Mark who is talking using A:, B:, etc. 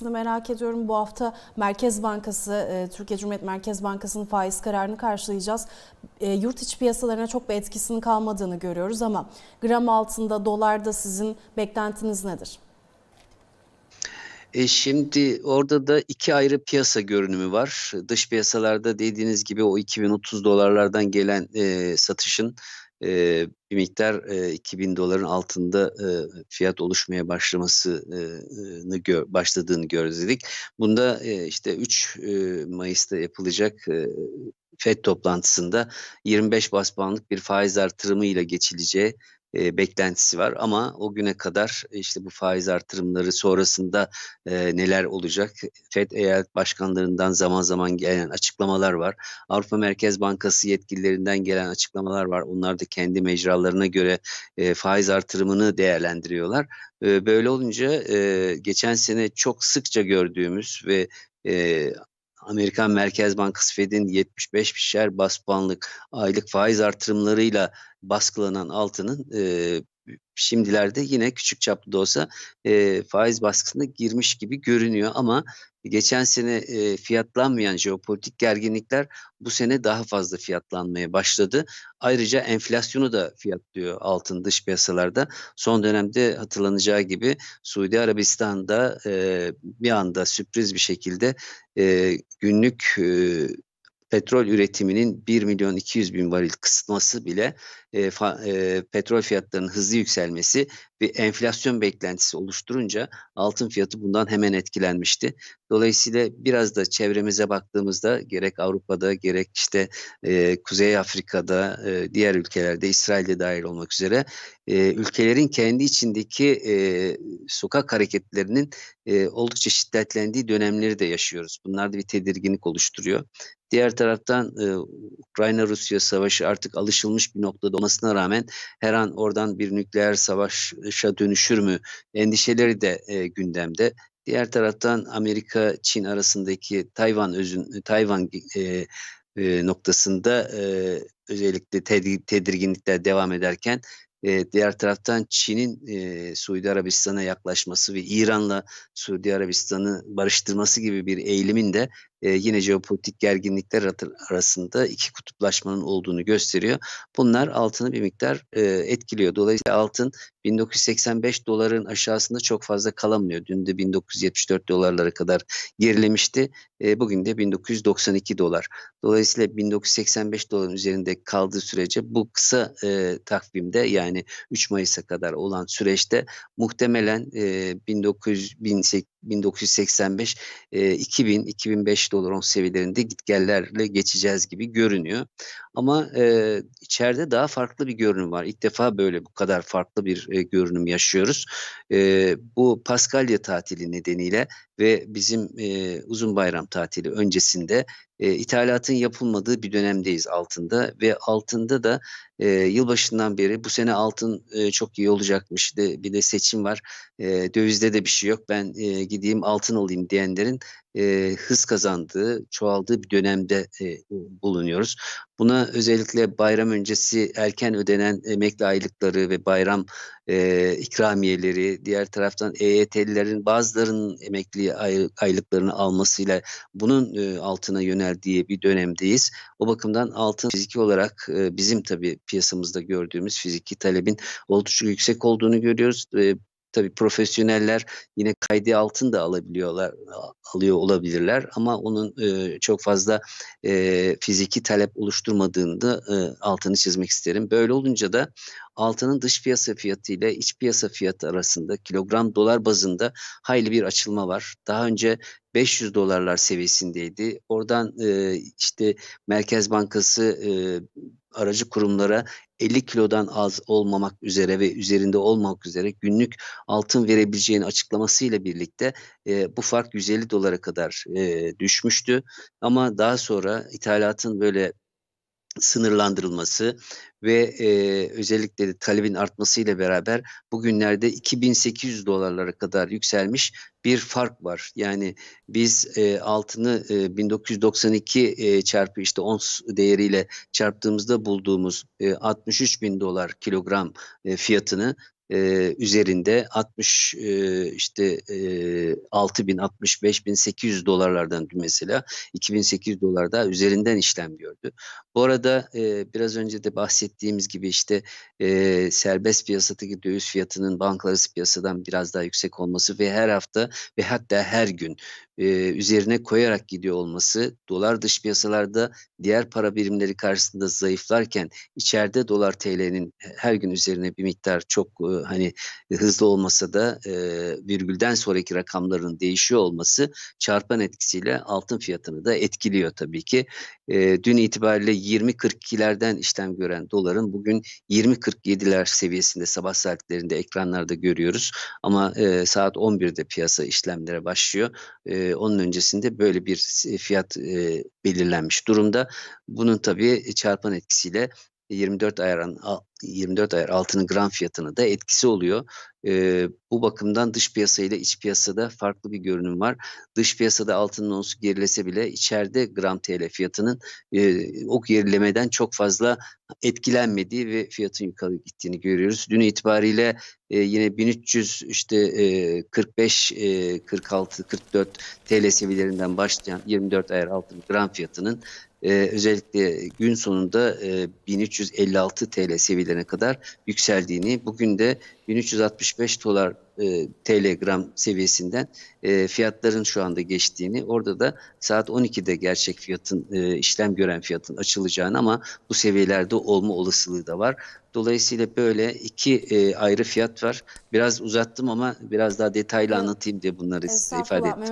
A: etkisini merak ediyorum. Bu hafta Merkez Bankası, e, Türkiye Cumhuriyet Merkez Bankası'nın faiz kararını karşılayacağız. E, Yurt içi piyasalarına çok bir etkisinin kalmadığını görüyoruz ama gram altında, dolarda sizin beklentiniz nedir?
B: E şimdi orada da iki ayrı piyasa görünümü var. Dış piyasalarda dediğiniz gibi o 2030 dolarlardan gelen e, satışın e, bir miktar e, 2000 doların altında e, fiyat oluşmaya başlamasını gör, başladığını gözledik. Bunda e, işte 3 e, Mayıs'ta yapılacak e, FED toplantısında 25 bas puanlık bir faiz artırımıyla geçileceği e, beklentisi var ama o güne kadar işte bu faiz artırımları sonrasında e, neler olacak? FED eyalet başkanlarından zaman zaman gelen açıklamalar var. Avrupa Merkez Bankası yetkililerinden gelen açıklamalar var. Onlar da kendi mecralarına göre e, faiz artırımını değerlendiriyorlar. E, böyle olunca e, geçen sene çok sıkça gördüğümüz ve e, Amerikan Merkez Bankası Fed'in 75 bişer bas puanlık aylık faiz artırımlarıyla baskılanan altının e, şimdilerde yine küçük çaplı da olsa e, faiz baskısına girmiş gibi görünüyor. Ama geçen sene e, fiyatlanmayan jeopolitik gerginlikler bu sene daha fazla fiyatlanmaya başladı. Ayrıca enflasyonu da fiyatlıyor altın dış piyasalarda. Son dönemde hatırlanacağı gibi Suudi Arabistan'da e, bir anda sürpriz bir şekilde e, günlük e, petrol üretiminin 1 milyon 200 bin varil kısıtması bile e, fa, e, petrol fiyatlarının hızlı yükselmesi ve enflasyon beklentisi oluşturunca altın fiyatı bundan hemen etkilenmişti. Dolayısıyla biraz da çevremize baktığımızda gerek Avrupa'da gerek işte e, Kuzey Afrika'da e, diğer ülkelerde İsrail'de dahil olmak üzere e, ülkelerin kendi içindeki e, sokak hareketlerinin e, oldukça şiddetlendiği dönemleri de yaşıyoruz. Bunlar da bir tedirginlik oluşturuyor. Diğer taraftan e, Ukrayna-Rusya savaşı artık alışılmış bir noktada olmasına rağmen her an oradan bir nükleer savaşa dönüşür mü endişeleri de e, gündemde. Diğer taraftan Amerika-Çin arasındaki Tayvan özün Tayvan e, e, noktasında e, özellikle tedirginlikler devam ederken e, diğer taraftan Çin'in e, Suudi Arabistan'a yaklaşması ve İran'la Suudi Arabistan'ı barıştırması gibi bir eğilimin de e, yine jeopolitik gerginlikler arasında iki kutuplaşmanın olduğunu gösteriyor. Bunlar altını bir miktar e, etkiliyor. Dolayısıyla altın 1985 doların aşağısında çok fazla kalamıyor. Dün de 1974 dolarlara kadar gerilemişti. E, bugün de 1992 dolar. Dolayısıyla 1985 doların üzerinde kaldığı sürece bu kısa e, takvimde yani 3 Mayıs'a kadar olan süreçte muhtemelen e, 1900, 1985 e, 2000 2005 dolar on seviyelerinde gitgellerle geçeceğiz gibi görünüyor. Ama e, içeride daha farklı bir görünüm var. İlk defa böyle bu kadar farklı bir e, görünüm yaşıyoruz. E, bu Paskalya tatili nedeniyle ve bizim e, uzun bayram tatili öncesinde e, ithalatın yapılmadığı bir dönemdeyiz altında ve altında da e, yılbaşından beri bu sene altın e, çok iyi olacakmış. De, bir de seçim var. E, dövizde de bir şey yok. Ben e, gideyim altın alayım diyenlerin e, hız kazandığı, çoğaldığı bir dönemde e, bulunuyoruz. Buna özellikle bayram öncesi erken ödenen emekli aylıkları ve bayram e, ikramiyeleri, diğer taraftan EYT'lilerin bazılarının emekli ay, aylıklarını almasıyla bunun e, altına yöneldiği bir dönemdeyiz. O bakımdan altın fiziki olarak e, bizim tabii piyasamızda gördüğümüz fiziki talebin oldukça yüksek olduğunu görüyoruz. E, Tabii profesyoneller yine kaydı altın da alabiliyorlar, alıyor olabilirler ama onun e, çok fazla e, fiziki talep oluşturmadığını da e, altını çizmek isterim. Böyle olunca da altının dış piyasa fiyatı ile iç piyasa fiyatı arasında kilogram dolar bazında hayli bir açılma var. Daha önce 500 dolarlar seviyesindeydi. Oradan e, işte Merkez Bankası aracı kurumlara 50 kilodan az olmamak üzere ve üzerinde olmak üzere günlük altın verebileceğini açıklamasıyla birlikte e, bu fark 150 dolara kadar e, düşmüştü. Ama daha sonra ithalatın böyle sınırlandırılması ve e, özellikle de talebin artmasıyla beraber bugünlerde 2800 dolarlara kadar yükselmiş bir fark var. Yani biz e, altını e, 1992 e, çarpı işte ons değeriyle çarptığımızda bulduğumuz e, 63 bin dolar kilogram e, fiyatını e, üzerinde 60 e, işte e, 6 bin 65 bin 800 dolarlardan mesela 2800 dolarda üzerinden işlem gördü. Bu arada e, biraz önce de bahsettiğimiz gibi işte e, serbest piyasadaki döviz fiyatının bankalar arası piyasadan biraz daha yüksek olması ve her hafta ve hatta her gün e, üzerine koyarak gidiyor olması dolar dış piyasalarda diğer para birimleri karşısında zayıflarken içeride dolar TL'nin her gün üzerine bir miktar çok e, hani hızlı olmasa da e, virgülden sonraki rakamların değişiyor olması çarpan etkisiyle altın fiyatını da etkiliyor tabii ki. E, dün itibariyle 20.42'lerden işlem gören doların bugün 20.47'ler seviyesinde sabah saatlerinde ekranlarda görüyoruz. Ama e, saat 11'de piyasa işlemlere başlıyor. E, onun öncesinde böyle bir fiyat e, belirlenmiş durumda. Bunun tabii çarpan etkisiyle 24 ayar 24 ayar altının gram fiyatına da etkisi oluyor. E, bu bakımdan dış piyasa ile iç piyasada farklı bir görünüm var. Dış piyasada altının onsu gerilese bile içeride gram TL fiyatının e, o gerilemeden çok fazla etkilenmediği ve fiyatın yukarı gittiğini görüyoruz. Dün itibariyle e, yine 1300 işte e, 45 e, 46 44 TL seviyelerinden başlayan 24 ayar altın gram fiyatının e, özellikle gün sonunda e, 1356 TL seviyelerine kadar yükseldiğini, bugün de 1365 dolar e, TL gram seviyesinden e, fiyatların şu anda geçtiğini, orada da saat 12'de gerçek fiyatın e, işlem gören fiyatın açılacağını ama bu seviyelerde olma olasılığı da var. Dolayısıyla böyle iki e, ayrı fiyat var. Biraz uzattım ama biraz daha detaylı anlatayım diye bunları size ifade ettim.